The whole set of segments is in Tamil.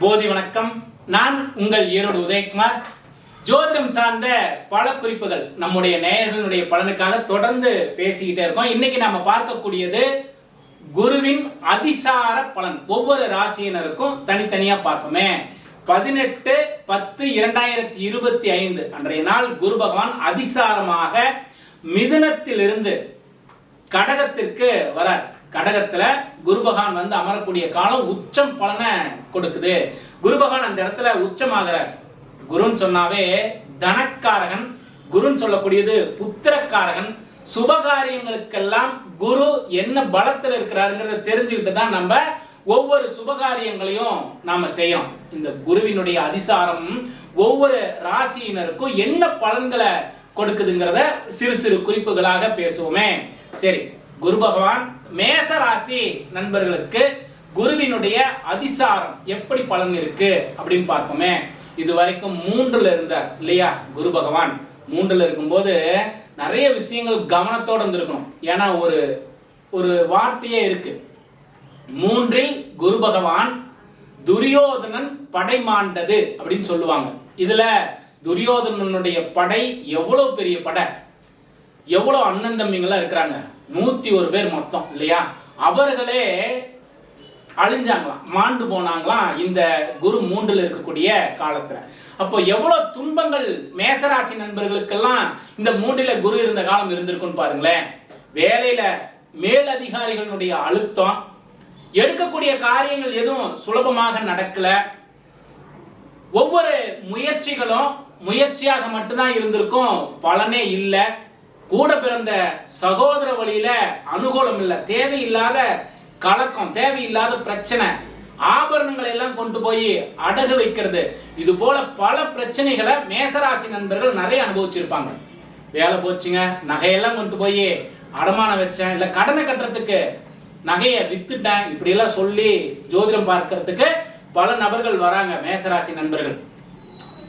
போதி வணக்கம். நான் உங்கள் ஈரோடு உதயகுமார். ஜோதிடம் சார்ந்த பல குறிப்புகள் நம்முடைய நேயர்களுடைய பலனுக்காக தொடர்ந்து பேசிக்கிட்டே இருக்கோம். இன்னைக்கு நாம பார்க்கக்கூடியது குருவின் அதிசார பலன். ஒவ்வொரு ராசியினருக்கும் தனித்தனியா பார்ப்போமே. பதினெட்டு பத்து இரண்டாயிரத்தி இருபத்தி ஐந்து. அன்றைய நாள் குரு பகவான் அதிசாரமாக மிதுனத்திலிருந்து கடகத்திற்கு வரார். கடகத்துல குருபகான் வந்து அமரக்கூடிய காலம் உச்சம் பலனை கொடுக்குது. குருபகான் அந்த இடத்துல உச்சமாகிறார் குருன்னு சொன்னாவே தனக்காரகன் குருன்னு சொல்லக்கூடியது புத்திரக்காரகன். சுபகாரியங்களுக்கெல்லாம் குரு என்ன பலத்தில் இருக்கிறாருங்கிறத தெரிஞ்சுக்கிட்டு தான் நம்ம ஒவ்வொரு சுபகாரியங்களையும் நாம செய்யறோம். இந்த குருவினுடைய அதிசாரம் ஒவ்வொரு ராசியினருக்கும் என்ன பலன்களை கொடுக்குதுங்கிறத சிறு சிறு குறிப்புகளாக பேசுவோமே. சரி குரு பகவான் மேச ராசி நண்பர்களுக்கு குருவினுடைய அதிசாரம் எப்படி பலன் இருக்கு அப்படின்னு பார்ப்போமே. இது வரைக்கும் மூன்றுல இருந்தார் இல்லையா? குரு பகவான். மூன்றுல இருக்கும்போது நிறைய விஷயங்கள் கவனத்தோடு இருந்திருக்கணும். ஏன்னா ஒரு ஒரு வார்த்தையே இருக்கு. மூன்றில் குரு பகவான் துரியோதனன் படை மாண்டது அப்படின்னு சொல்லுவாங்க. இதுல துரியோதனனுடைய படை எவ்வளவு பெரிய படை? எவ்வளவு அண்ணன் தம்பிங்களாம் இருக்கிறாங்க. நூத்தி ஒரு பேர் மொத்தம் இல்லையா? அவர்களே அழிஞ்சாங்களாம் மாண்டு போனாங்களாம் இந்த குரு மூன்றில் இருக்கக்கூடிய காலத்துல. அப்போ எவ்வளவு துன்பங்கள் மேசராசி நண்பர்களுக்கெல்லாம் இந்த மூன்றில குரு இருந்த காலம் இருந்திருக்குன்னு பாருங்களேன். வேலையில மேலதிகாரிகளுடைய அழுத்தம் எடுக்கக்கூடிய காரியங்கள் எதுவும் சுலபமாக நடக்கல. ஒவ்வொரு முயற்சிகளும் முயற்சியாக மட்டும்தான் இருந்திருக்கும் பலனே இல்லை. கூட பிறந்த சகோதர வழியில அனுகூலம் இல்லை தேவையில்லாத கலக்கம் தேவையில்லாத பிரச்சனை. ஆபரணங்களை எல்லாம் கொண்டு போய் அடகு வைக்கிறது. இது போல பல பிரச்சனைகளை மேசராசி நண்பர்கள் நிறைய அனுபவிச்சிருப்பாங்க. வேலை போச்சுங்க நகையெல்லாம் கொண்டு போய் அடமானம் வச்சேன் இல்லை கடனை கட்டுறதுக்கு நகையை வித்துட்டேன் இப்படி எல்லாம் சொல்லி ஜோதிடம் பார்க்கறதுக்கு பல நபர்கள் வராங்க மேசராசி நண்பர்கள்.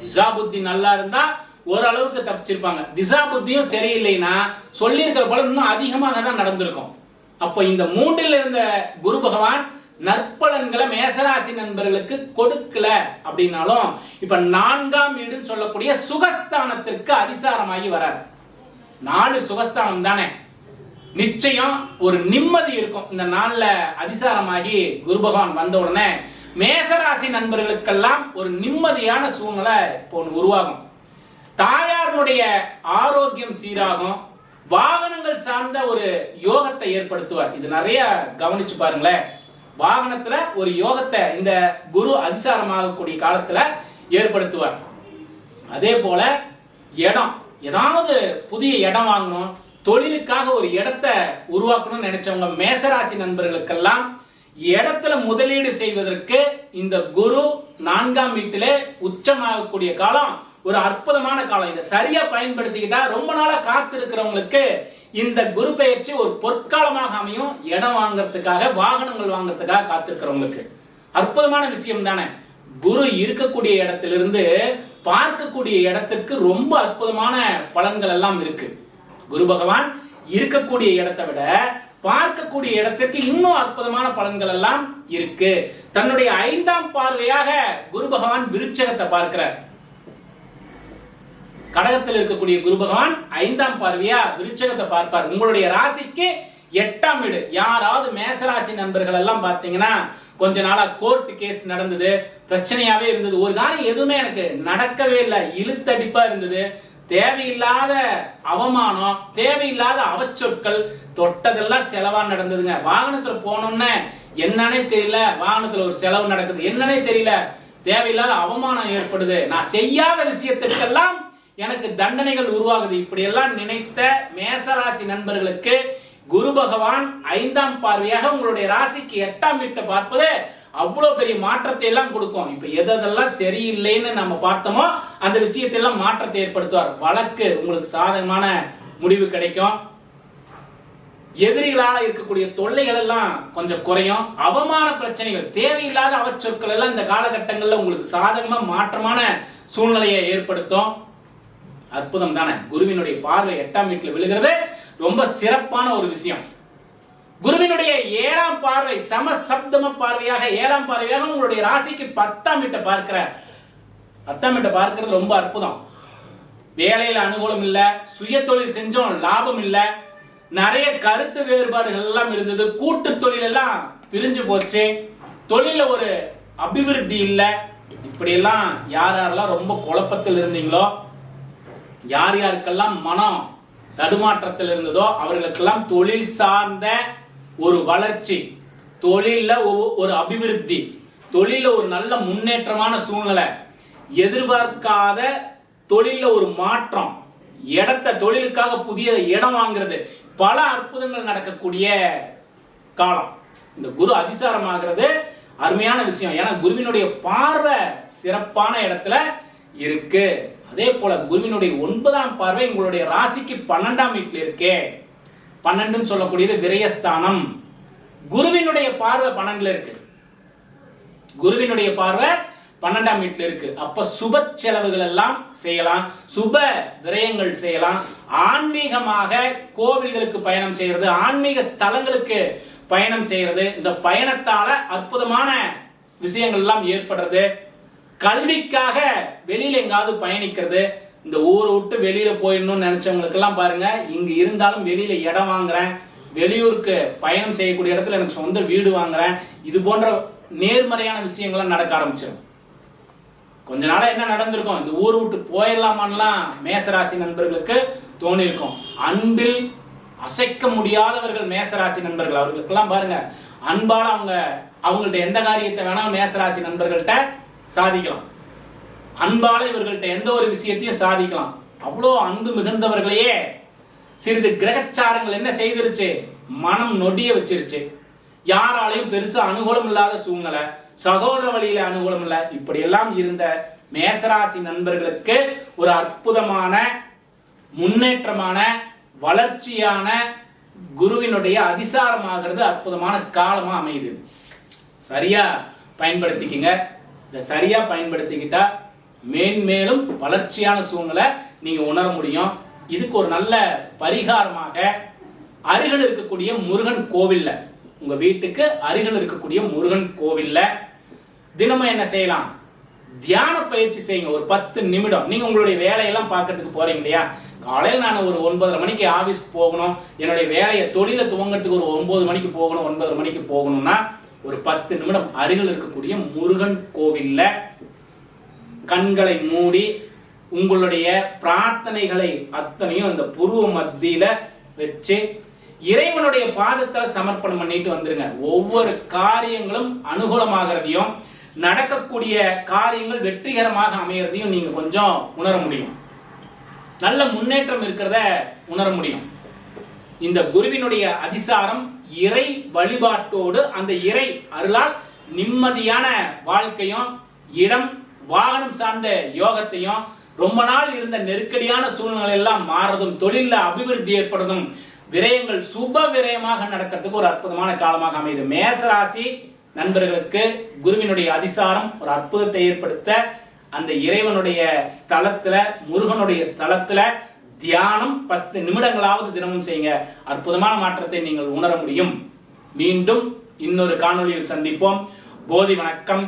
திசா புத்தி நல்லா இருந்தா ஓரளவுக்கு தப்பிச்சிருப்பாங்க. திசா புத்தியும் சரியில்லைன்னா சொல்லியிருக்கிற போல இன்னும் அதிகமாக தான் நடந்திருக்கும். அப்போ இந்த மூன்றில் இருந்த குரு பகவான் நற்பலன்களை மேசராசி நண்பர்களுக்கு கொடுக்கல அப்படின்னாலும் இப்ப நான்காம் வீடுன்னு சொல்லக்கூடிய சுகஸ்தானத்திற்கு அதிசாரமாகி வராது நாலு சுகஸ்தானம் தானே. நிச்சயம் ஒரு நிம்மதி இருக்கும். இந்த நாள்ல அதிசாரமாகி குரு பகவான் வந்த உடனே மேசராசி நண்பர்களுக்கெல்லாம் ஒரு நிம்மதியான சூழ்நிலை இப்போ ஒன்று உருவாகும். தாயாருடைய ஆரோக்கியம் சீராகும். வாகனங்கள் சார்ந்த ஒரு யோகத்தை ஏற்படுத்துவார். இது நிறைய கவனிச்சு பாருங்களேன். வாகனத்துல ஒரு யோகத்தை இந்த குரு அதிசாரமாகக்கூடிய காலத்துல ஏற்படுத்துவார். அதே போல இடம். ஏதாவது புதிய இடம் வாங்கணும். தொழிலுக்காக ஒரு இடத்தை உருவாக்கணும்னு நினைச்சவங்க மேசராசி நண்பர்களுக்கெல்லாம் இடத்துல முதலீடு செய்வதற்கு இந்த குரு நான்காம் வீட்டிலே உச்சமாகக்கூடிய காலம் ஒரு அற்புதமான காலம். இதை சரியா பயன்படுத்திக்கிட்டா ரொம்ப நாளா காத்திருக்கிறவங்களுக்கு இந்த குரு பயிற்சி ஒரு பொற்காலமாக அமையும். இடம் வாங்குறதுக்காக வாகனங்கள் வாங்குறதுக்காக காத்திருக்கிறவங்களுக்கு. அற்புதமான விஷயம் தானே. குரு இருக்கக்கூடிய இடத்திலிருந்து பார்க்கக்கூடிய இடத்துக்கு ரொம்ப அற்புதமான பலன்கள் எல்லாம் இருக்கு. குரு பகவான் இருக்கக்கூடிய இடத்தை விட பார்க்கக்கூடிய இடத்திற்கு இன்னும் அற்புதமான பலன்கள் எல்லாம் இருக்கு. தன்னுடைய ஐந்தாம் பார்வையாக குரு பகவான் விருச்சகத்தை பார்க்கிறார். கடகத்தில் இருக்கக்கூடிய குரு பகவான் ஐந்தாம் பார்வையா விருச்சகத்தை பார்ப்பார். உங்களுடைய ராசிக்கு எட்டாம் வீடு. யாராவது மேசராசி நண்பர்கள் எல்லாம் பார்த்தீங்கன்னா கொஞ்ச நாளா கோர்ட் கேஸ் நடந்தது பிரச்சனையாவே இருந்தது. ஒரு காரியம் எதுவுமே எனக்கு நடக்கவே இல்லை. இழுத்தடிப்பா இருந்தது. தேவையில்லாத அவமானம் தேவையில்லாத அவச்சொற்கள் தொட்டதெல்லாம் செலவா நடந்ததுங்க. வாகனத்துல போனோம்னே என்னன்னே தெரியல. வாகனத்துல ஒரு செலவு நடக்குது. என்னன்னே தெரியல. தேவையில்லாத அவமானம் ஏற்படுது. நான் செய்யாத விஷயத்திற்கெல்லாம் எனக்கு தண்டனைகள் உருவாகுது. இப்படியெல்லாம் நினைத்த மேசராசி நண்பர்களுக்கு குரு பகவான் ஐந்தாம் பார்வையாக உங்களுடைய ராசிக்கு எட்டாம் வீட்டை பார்ப்பது அவ்வளோ பெரிய மாற்றத்தை எல்லாம் கொடுக்கும். இப்போ எதெல்லாம் சரியில்லைன்னு நம்ம பார்த்தோமோ அந்த விஷயத்தெல்லாம் மாற்றத்தை ஏற்படுத்துவார். வழக்கு உங்களுக்கு சாதகமான முடிவு கிடைக்கும். எதிரிகளால் இருக்கக்கூடிய தொல்லைகள் எல்லாம் கொஞ்சம் குறையும். அவமான பிரச்சனைகள் தேவையில்லாத அவச்சொற்கள் எல்லாம் இந்த காலகட்டங்களில் உங்களுக்கு சாதகமா மாற்றமான சூழ்நிலையை ஏற்படுத்தும். அற்புதம் தானே குருவினுடைய பார்வை எட்டாம் வீட்டில் விழுகிறது. ரொம்ப சிறப்பான ஒரு விஷயம். குருவினுடைய ஏழாம் பார்வை சம சப்தம பார்வையாக ஏழாம் பார்வையாக உங்களுடைய ராசிக்கு பத்தாம் வீட்டை பார்க்கிறார். பத்தாம் வீட்டை பார்க்கிறது ரொம்ப அற்புதம். வேலையில் அனுகூலம் இல்லை சுய தொழில் செஞ்சோம் லாபம் இல்லை. நிறைய கருத்து வேறுபாடுகள் எல்லாம் இருந்தது. கூட்டு தொழில் எல்லாம் பிரிஞ்சு போச்சு. தொழில ஒரு அபிவிருத்தி இல்லை. இப்படியெல்லாம் யார் யாரெல்லாம் ரொம்ப குழப்பத்தில் இருந்தீங்களோ யார் யாருக்கெல்லாம் மனம் தடுமாற்றத்தில் இருந்ததோ அவர்களுக்கெல்லாம் தொழில் சார்ந்த ஒரு வளர்ச்சி தொழிலில் ஒரு அபிவிருத்தி தொழிலில் ஒரு நல்ல முன்னேற்றமான சூழ்நிலை எதிர்பார்க்காத தொழிலில் ஒரு மாற்றம் இடத்த தொழிலுக்காக புதிய இடம் வாங்குறது பல அற்புதங்கள் நடக்கக்கூடிய காலம். இந்த குரு அதிசாரமாகிறது. அருமையான விஷயம். ஏன்னா குருவினுடைய பார்வை சிறப்பான இடத்துல இருக்கு. அதே போல குருவினுடைய ஒன்பதாம் பார்வை உங்களுடைய ராசிக்கு பன்னெண்டாம் வீட்டில் இருக்கே. பன்னெண்டுன்னு சொல்லக்கூடியது விரயஸ்தானம். குருவினுடைய பார்வை பன்னெண்டுல இருக்கு. குருவினுடைய பார்வை பன்னெண்டாம் வீட்டில் இருக்கு. அப்ப சுப செலவுகள் எல்லாம் செய்யலாம். சுப விரயங்கள் செய்யலாம். ஆன்மீகமாக கோவில்களுக்கு பயணம் செய்யறது ஆன்மீக ஸ்தலங்களுக்கு பயணம் செய்யறது இந்த பயணத்தால அற்புதமான விஷயங்கள் எல்லாம் ஏற்படுறது. கல்விக்காக வெளியில எங்காவது பயணிக்கிறது இந்த ஊரை விட்டு வெளியில போயிடணும்னு நினைச்சவங்களுக்கெல்லாம் பாருங்க இங்க இருந்தாலும் வெளியில இடம் வாங்குறேன் வெளியூருக்கு பயணம் செய்யக்கூடிய இடத்துல எனக்கு சொந்த வீடு வாங்குறேன் இது போன்ற நேர்மறையான விஷயங்கள்லாம் நடக்க ஆரம்பிச்சிடும். கொஞ்ச நாளாக என்ன நடந்திருக்கும்? இந்த ஊர் விட்டு போயிடலாமான்லாம் மேசராசி நண்பர்களுக்கு தோணியிருக்கும். அன்பில் அசைக்க முடியாதவர்கள் மேசராசி நண்பர்கள் அவர்களுக்கெல்லாம் பாருங்க அன்பால அவங்க அவங்கள்ட்ட எந்த காரியத்தை வேணாலும் மேசராசி நண்பர்கள்ட்ட சாதிக்கலாம். அன்பால இவர்கள்ட்ட எந்த ஒரு விஷயத்தையும் சாதிக்கலாம். அவ்வளோ அன்பு மிகுந்தவர்களையே சிறிது கிரகச்சாரங்கள் என்ன செய்திருச்சு? மனம் நொடிய வச்சிருச்சு. யாராலையும் பெருசா அனுகூலம் இல்லாத சூழ்நிலை சகோதர வழியில அனுகூலம் இல்லை. இப்படியெல்லாம் இருந்த மேசராசி நண்பர்களுக்கு ஒரு அற்புதமான முன்னேற்றமான வளர்ச்சியான குருவினுடைய அதிசாரமாகிறது அற்புதமான காலமாக அமையுது. சரியா? பயன்படுத்திக்கிங்க. இதை சரியாக பயன்படுத்திக்கிட்டால் மேன்மேலும் வளர்ச்சியான சூழ்நிலை நீங்கள் உணர முடியும். இதுக்கு ஒரு நல்ல பரிகாரமாக அருகில் இருக்கக்கூடிய முருகன் கோவில்ல உங்கள் வீட்டுக்கு அருகில் இருக்கக்கூடிய முருகன் கோவில்ல தினமும் என்ன செய்யலாம்? தியான பயிற்சி செய்யுங்க. ஒரு பத்து நிமிடம். நீங்கள் உங்களுடைய வேலையெல்லாம் பார்க்கறதுக்கு போறீங்க இல்லையா? காலையில் நான் ஒரு ஒன்பதரை மணிக்கு ஆஃபீஸ்க்கு போகணும். என்னுடைய வேலையை தொழிலை துவங்கிறதுக்கு ஒரு ஒன்பது மணிக்கு போகணும் ஒன்பதரை மணிக்கு போகணும்னா ஒரு பத்து நிமிடம் அருகில் இருக்கக்கூடிய முருகன் கோவில்ல கண்களை மூடி உங்களுடைய பிரார்த்தனைகளை அத்தனையும் அந்த புருவ மத்தியில் வச்சு இறைவனுடைய பாதத்தில் சமர்ப்பணம் பண்ணிட்டு வந்துருங்க. ஒவ்வொரு காரியங்களும் அனுகூலமாகிறதையும் நடக்கக்கூடிய காரியங்கள் வெற்றிகரமாக அமையறதையும் நீங்கள் கொஞ்சம் உணர முடியும். நல்ல முன்னேற்றம் இருக்கிறத உணர முடியும். இந்த குருவினுடைய அதிசாரம் இறை வழிபாட்டோடு அந்த இறை அருளால் நிம்மதியான வாழ்க்கையும் இடம் வாகனம் சார்ந்த யோகத்தையும் ரொம்ப நாள் இருந்த நெருக்கடியான சூழ்நிலை எல்லாம் மாறதும் தொழிலில் அபிவிருத்தி ஏற்படுதும் விரயங்கள் சுப விரயமாக நடக்கிறதுக்கு ஒரு அற்புதமான காலமாக அமையுது. மேசராசி நண்பர்களுக்கு குருவினுடைய அதிசாரம் ஒரு அற்புதத்தை ஏற்படுத்த அந்த இறைவனுடைய ஸ்தலத்தில் முருகனுடைய ஸ்தலத்தில் தியானம் பத்து நிமிடங்களாவது தினமும் செய்யுங்க. அற்புதமான மாற்றத்தை நீங்கள் உணர முடியும். மீண்டும் இன்னொரு காணொலியில் சந்திப்போம். போதி வணக்கம்.